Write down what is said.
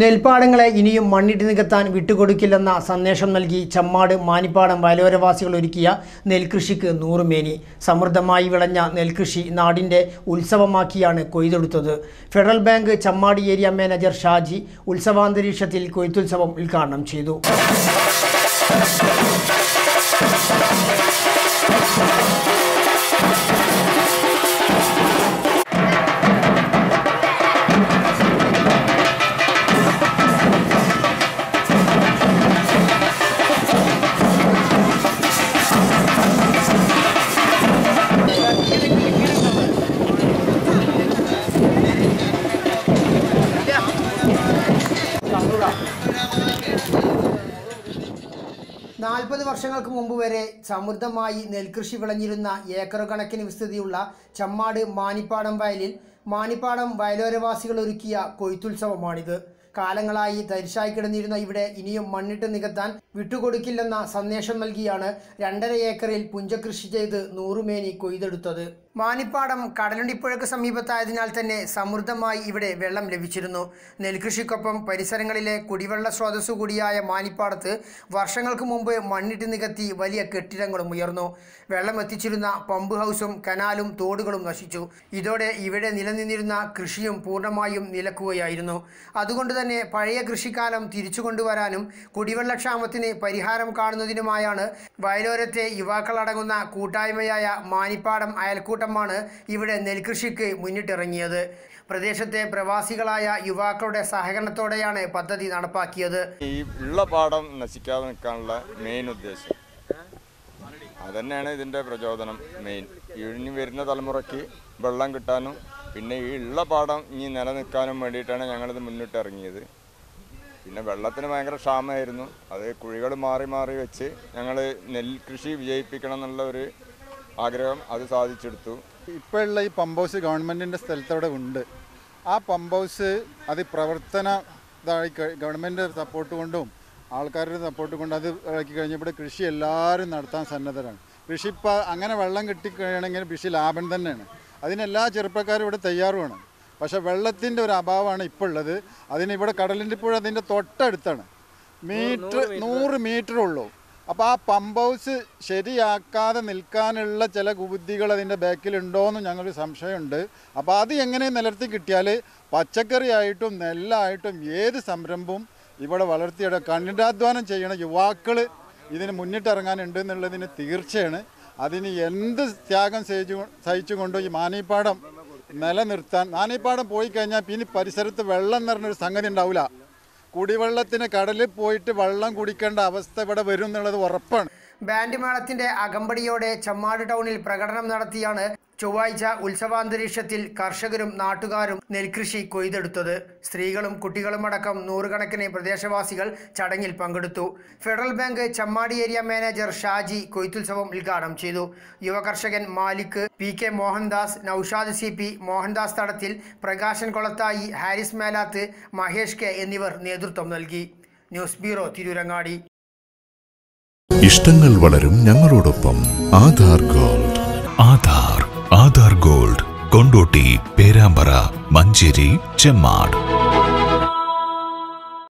നെൽപ്പാടങ്ങളെ ഇനിയും മണ്ണിട്ട് നികത്താൻ വിട്ടുകൊടുക്കില്ലെന്ന സന്ദേശം നൽകി ചമ്മാട് മാനിപ്പാടം വയലോരവാസികൾ ഒരുക്കിയ നെൽകൃഷിക്ക് നൂറുമേനി. സമൃദ്ധമായി വിളഞ്ഞ നെൽകൃഷി നാടിന്റെ ഉത്സവമാക്കിയാണ് കൊയ്തെടുത്തത്. Federal bank Chemmad area manager Shaji ഉത്സവാന്തരീക്ഷത്തിൽ കൊയ്ത്തുത്സവം ഉദ്ഘാടനം ചെയ്തു. നാൽപ്പത് വർഷങ്ങൾക്ക് മുമ്പ് വരെ സമൃദ്ധമായി നെൽകൃഷി വിളഞ്ഞിരുന്ന ഏക്കർ കണക്കിന് വിസ്തൃതിയുള്ള ചമ്മാട് മാനിപ്പാടം വയലിൽ മാനിപ്പാടം വയലോരവാസികൾ ഒരുക്കിയ കൊയ്ത്തുത്സവമാണിത്. കാലങ്ങളായി തരിശായി കിടന്നിരുന്ന ഇവിടെ ഇനിയും മണ്ണിട്ട് നികത്താൻ വിട്ടുകൊടുക്കില്ലെന്ന സന്ദേശം നൽകിയാണ് രണ്ടര ഏക്കറിൽ പുഞ്ചകൃഷി ചെയ്ത് നൂറുമേനി കൊയ്തെടുത്തത്. മാനിപ്പാടം കടലുണ്ടിപ്പുഴക്ക് സമീപത്തായതിനാൽ തന്നെ സമൃദ്ധമായി ഇവിടെ വെള്ളം ലഭിച്ചിരുന്നു. നെൽകൃഷിക്കൊപ്പം പരിസരങ്ങളിലെ കുടിവെള്ള സ്രോതസ്സു കൂടിയായ മാനിപ്പാടത്ത് വർഷങ്ങൾക്ക് മുമ്പ് മണ്ണിട്ട് നികത്തി വലിയ കെട്ടിടങ്ങളും ഉയർന്നു. വെള്ളം എത്തിച്ചിരുന്ന പമ്പ് ഹൗസും കനാലും തോടുകളും നശിച്ചു. ഇതോടെ ഇവിടെ നിലനിന്നിരുന്ന കൃഷിയും പൂർണമായും നിലക്കുകയായിരുന്നു. അതുകൊണ്ട് തന്നെ പഴയ കൃഷിക്കാലം തിരിച്ചു കൊണ്ടുവരാനും കുടിവെള്ളക്ഷാമത്തിന് പരിഹാരം കാണുന്നതിനുമായാണ് വയലോരത്തെ യുവാക്കളടങ്ങുന്ന കൂട്ടായ്മയായ മാനിപ്പാടം അയൽക്കൂട്ടമാണ് ഇവിടെ നെൽകൃഷിക്ക് മുന്നിട്ടിറങ്ങിയത്. പ്രദേശത്തെ പ്രവാസികളായ യുവാക്കളുടെ സഹകരണത്തോടെയാണ് പദ്ധതി നടപ്പാക്കിയത്. ഈ ഉള്ള പാടം നശിക്കാതെ നിൽക്കാനുള്ള മെയിൻ ഉദ്ദേശം. അതന്നെയാണ് ഇതിന്റെ പ്രചോദനം മെയിൻ ഇനി വരുന്ന തലമുറയ്ക്ക് വെള്ളം കിട്ടാനും പിന്നെ ഈ ഉള്ള പാടം ഇനി നിലനിൽക്കാനും വേണ്ടിയിട്ടാണ് ഞങ്ങളിത് മുന്നിട്ടിറങ്ങിയത് പിന്നെ വെള്ളത്തിന് ഭയങ്കര ക്ഷാമമായിരുന്നു. അത് കുഴികൾ മാറി മാറി വെച്ച് ഞങ്ങൾ നെൽകൃഷി വിജയിപ്പിക്കണം എന്നുള്ള ഒരു ആഗ്രഹം അത് സാധിച്ചെടുത്തു. ഇപ്പോഴുള്ള ഈ പമ്പ് ഹൗസ് ഗവൺമെന്റിന്റെ സ്ഥലത്തവിടെ ഉണ്ട്. ആ പമ്പ് ഹൗസ് അത് പ്രവർത്തന ഇതായി ഗവൺമെന്റ് സപ്പോർട്ട് കൊണ്ടും ആൾക്കാരുടെ സപ്പോർട്ട് കൊണ്ടും അത് ഇറക്കി കഴിഞ്ഞപ്പോൾ കൃഷി എല്ലാവരും നടത്താൻ സന്നദ്ധരാണ്. കൃഷി ഇപ്പം അങ്ങനെ വെള്ളം കിട്ടിക്കഴിയണമെങ്കിൽ കൃഷി ലാഭം തന്നെയാണ്. അതിനെല്ലാ ചെറുപ്പക്കാരും ഇവിടെ തയ്യാറുമാണ്. പക്ഷെ വെള്ളത്തിന്റെ ഒരു അഭാവമാണ് ഇപ്പോൾ ഉള്ളത് അതിന് ഇവിടെ കടലിന്റെ പുഴ അതിന്റെ തൊട്ടടുത്താണ്. മീറ്റർ നൂറ് മീറ്റർ. ഉള്ളൂ. അപ്പോൾ ആ പമ്പ് ഹൗസ് ശരിയാക്കാതെ നിൽക്കാനുള്ള ചില കുബുദ്ധികൾ അതിന്റെ ബാക്കിലുണ്ടോയെന്ന് ഞങ്ങൾക്ക് സംശയമുണ്ട്. അപ്പോൾ അത് എങ്ങനെ നിലർത്തി കിട്ടിയാൽ പച്ചക്കറിയായിട്ടും നെല്ലായിട്ടും ഏത് സംരംഭവും ഇവിടെ വളർത്തിയെടുക്കുക അധ്വാനം ചെയ്യണ യുവാക്കൾ ഇതിന് മുന്നിട്ടിറങ്ങാനുണ്ട് എന്നുള്ളതിന് തീർച്ചയാണ്. അതിന് എന്ത് ത്യാഗം സഹിച്ചു സഹിച്ചുകൊണ്ട് ഈ മാനിപ്പാടം നിലനിർത്താൻ മാനിപ്പാടം പോയി കഴിഞ്ഞാൽ പിന്നെ പരിസരത്ത് വെള്ളം നിറഞ്ഞൊരു സംഗതി ഉണ്ടാവില്ല കുടിവെള്ളത്തിന് കടലിൽ പോയിട്ട് വെള്ളം കുടിക്കേണ്ട അവസ്ഥ ഇവിടെ വരും എന്നുള്ളത് ഉറപ്പാണ്. ബാൻഡ് മേളത്തിന്റെ അകമ്പടിയോടെ ചമ്മാട് ടൗണിൽ പ്രകടനം നടത്തിയാണ് ചൊവ്വാഴ്ച ഉത്സവാന്തരീക്ഷത്തിൽ കർഷകരും നാട്ടുകാരും നെൽകൃഷി കൊയ്തെടുത്തത്. സ്ത്രീകളും കുട്ടികളുമടക്കം നൂറുകണക്കിന് പ്രദേശവാസികൾ ചടങ്ങിൽ പങ്കെടുത്തു. Federal bank Chemmad area manager Shaji കൊയ്ത്തുത്സവം ഉദ്ഘാടനം ചെയ്തു. യുവകർഷകൻ Malik P K Mohandas Noushad C P Mohandas Thadathil Prakashan Kolathayi Haris Melath Mahesh K എന്നിവർ നേതൃത്വം നൽകി. News bureau Tirurangadi. ഇഷ്ടങ്ങൾ വളരും ഞങ്ങളോടൊപ്പം ആധാർ ഗോൾഡ് ആധാർ. കൊണ്ടോട്ടി പേരാമ്പ്ര മഞ്ചേരി ചെമ്മാട്.